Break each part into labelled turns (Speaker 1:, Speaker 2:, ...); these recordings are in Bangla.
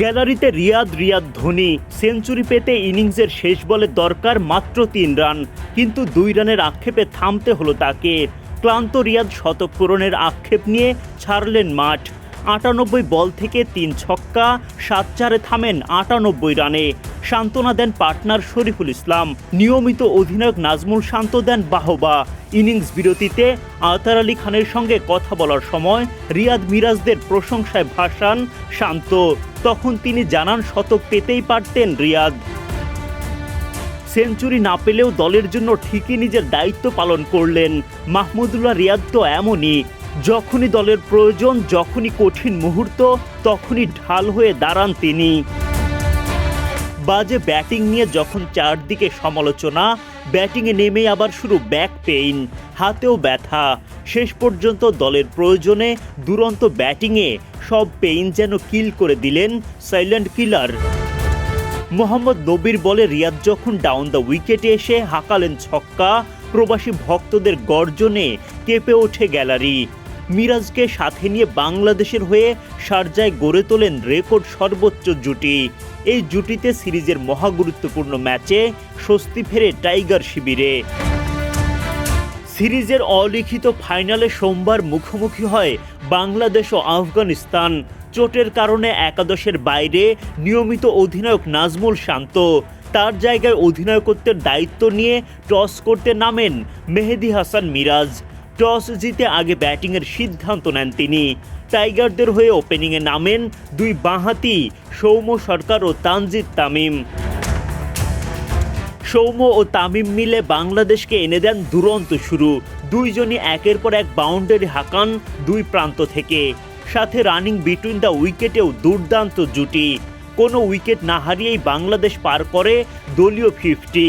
Speaker 1: গ্যালারিতে রিয়াদ রিয়াদ ধোনি সেঞ্চুরি পেতে ইনিংসের শেষ বলে দরকার মাত্র তিন রান। কিন্তু দুই রানের আক্ষেপে থামতে হলো তাকে। ক্লান্ত রিয়াদ শতপূরণের আক্ষেপ নিয়ে ছাড়লেন মাঠ। আটানব্বই বল থেকে তিন ছক্কা, সাত চারে থামেন আটানব্বই রানে। সান্ত্বনা দেন পার্টনার শরীফুল ইসলাম। নিয়মিত অধিনায়ক নাজমুল শান্ত দেন বাহবা। ইনিংস বিরতিতে আতার আলী খানের সঙ্গে কথা বলার সময় রিয়াদ মিরাজদের প্রশংসায় ভাসান শান্ত। তখন তিনি জানান, শতক পেতেই পারতেন রিয়াদ। সেঞ্চুরি না পেলেও দলের জন্য ঠিকই নিজের দায়িত্ব পালন করলেন। মাহমুদুল্লাহ রিয়াদ তো এমনই, যখনই দলের প্রয়োজন, যখনই কঠিন মুহূর্ত, তখনই ঢাল হয়ে দাঁড়ান তিনি। বাজে ব্যাটিং নিয়ে যখন চারদিকে সমালোচনা, ব্যাটিংয়ে নেমে আবার শুরু ব্যাক পেইন হাতেও ব্যথা। শেষ পর্যন্ত দলের প্রয়োজনে দুরন্ত ব্যাটিংয়ে সব পেইন যেন কিল করে দিলেন সাইলেন্ট কিলার মোহাম্মদ নবীর বলে রিয়াদ যখন ডাউন দ্য উইকেটে এসে হাঁকালেন ছক্কা, প্রবাসী ভক্তদের গর্জনে কেঁপে ওঠে গ্যালারি মিরাজকে সাথে নিয়ে বাংলাদেশের হয়ে শারজায় গড়ে তোলেন রেকর্ড সর্বোচ্চ জুটি। এই জুটিতে সিরিজের মহাগুরুত্বপূর্ণ ম্যাচে স্বস্তি ফেরে টাইগার শিবিরে। সিরিজের অলিখিত ফাইনালে সোমবার মুখোমুখি হয় বাংলাদেশ ও আফগানিস্তান। চোটের কারণে একাদশের বাইরে নিয়মিত অধিনায়ক নাজমুল শান্ত। তার জায়গায় অধিনায়কত্বের দায়িত্ব নিয়ে টস করতে নামেন মেহেদি হাসান মিরাজ। টস জিতে আগে ব্যাটিংয়ের সিদ্ধান্ত নেন তিনি। টাইগারদের হয়ে ওপেনিংয়ে নামেন দুই বাঁহাতি সৌম্য সরকার ও তানজিদ তামিম। সৌম্য ও তামিম মিলে বাংলাদেশকে এনে দেন দুরন্ত শুরু। দুইজনই একের পর এক বাউন্ডারি হাঁকান দুই প্রান্ত থেকে। সাথে রানিং বিটুইন দ্য উইকেটেও দুর্দান্ত জুটি। কোনো উইকেট না হারিয়েই বাংলাদেশ পার করে দলীয় ফিফটি।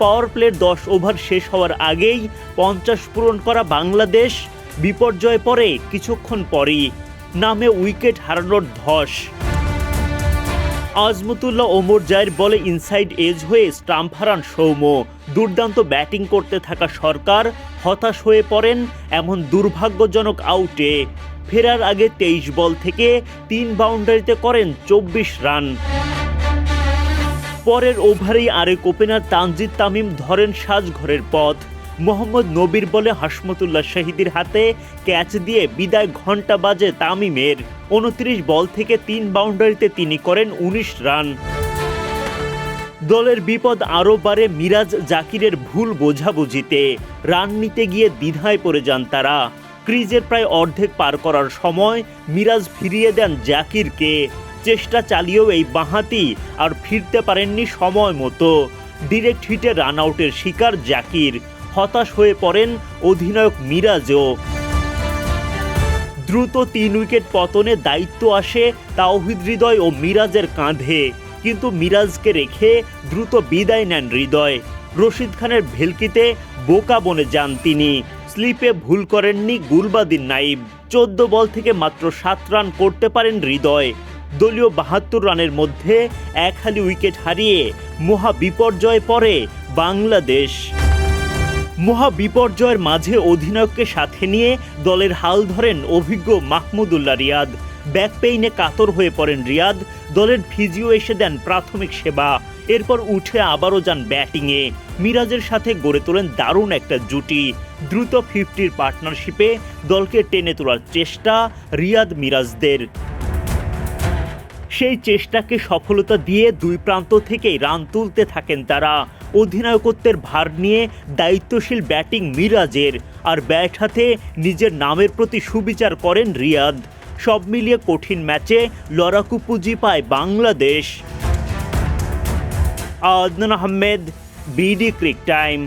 Speaker 1: পাওয়ার প্লের দশ ওভার শেষ হওয়ার আগেই পঞ্চাশ পূরণ করা বাংলাদেশ বিপর্যয় পরে কিছুক্ষণ পরই। নামে উইকেট হারানোর ধস। আজমতুল্লাহ ওমর জায়ের বলে ইনসাইড এজ হয়ে স্টাম্প হারান সৌম্য। দুর্দান্ত ব্যাটিং করতে থাকা সরকার হতাশ হয়ে পড়েন এমন দুর্ভাগ্যজনক আউটে। ফেরার আগে তেইশ বল থেকে তিন বাউন্ডারিতে করেন চব্বিশ রান। পরের ওভারেই আরেক ওপেনার তানজিদ তামিম ধরেন সাজঘরের পথ। মোহাম্মদ নবীর বলে হাসমতুল্লাহ শাহিদির হাতে ক্যাচ দিয়ে বিদায় ঘণ্টা বাজে তামিমের। উনত্রিশ বল থেকে তিন বাউন্ডারিতে তিনি করেন উনিশ রান। দলের বিপদ আরও বাড়ে মিরাজ জাকিরের ভুল বোঝাবুঝিতে। রান নিতে গিয়ে দ্বিধায় পড়ে যান তারা। ক্রিজের প্রায় অর্ধেক পার করার সময় মিরাজ ফিরিয়ে দেন জাকিরকে। চেষ্টা চালিয়েও এই বাঁহাতি আর ফিরতে পারেননি সময় মতো। ডিরেক্ট হিটে রান আউটের শিকার জাকির। হতাশ হয়ে পড়েন অধিনায়ক মিরাজও। দ্রুত তিন উইকেট পতনে দায়িত্ব আসে তাওহিদ হৃদয় ও মিরাজের কাঁধে। কিন্তু মিরাজকে রেখে দ্রুত বিদায় নেন হৃদয়। রশিদ খানের ভেলকিতে বোকা বনে যান তিনি। স্লিপে ভুল করেননি গুলবাদিন নাইব চোদ্দ বল থেকে মাত্র সাত রান করতে পারেন হৃদয়। দলীয় বাহাত্তর রানের মধ্যে এক হালি উইকেট হারিয়ে মহা বিপর্যয়ে পড়ে বাংলাদেশ। মহা বিপর্যয়ের মাঝে অধিনায়ককে সাথে নিয়ে দলের হাল ধরেন অভিজ্ঞ মাহমুদুল্লাহ রিয়াদ। ব্যাক পেইনে কাতর হয়ে পড়েন রিয়াদ। দলের ফিজিও এসে দেন প্রাথমিক সেবা। এরপর উঠে আবারও যান ব্যাটিংয়ে। মিরাজের সাথে গড়ে তোলেন দারুণ একটা জুটি। দ্রুত ফিফটির পার্টনারশিপে দলকে টেনে তোলার চেষ্টা রিয়াদ মিরাজদের। সেই চেষ্টাকে সফলতা দিয়ে দুই প্রান্ত থেকেই রান তুলতে থাকেন তারা। অধিনায়কত্বের ভার নিয়ে দায়িত্বশীল ব্যাটিং মিরাজের, আর ব্যাট হাতে নিজের নামের প্রতি সুবিচার করেন রিয়াদ। সব মিলিয়ে কঠিন ম্যাচে লড়াকু পুঁজি পায় Bangladesh. Adnan Ahmed, BD cric time.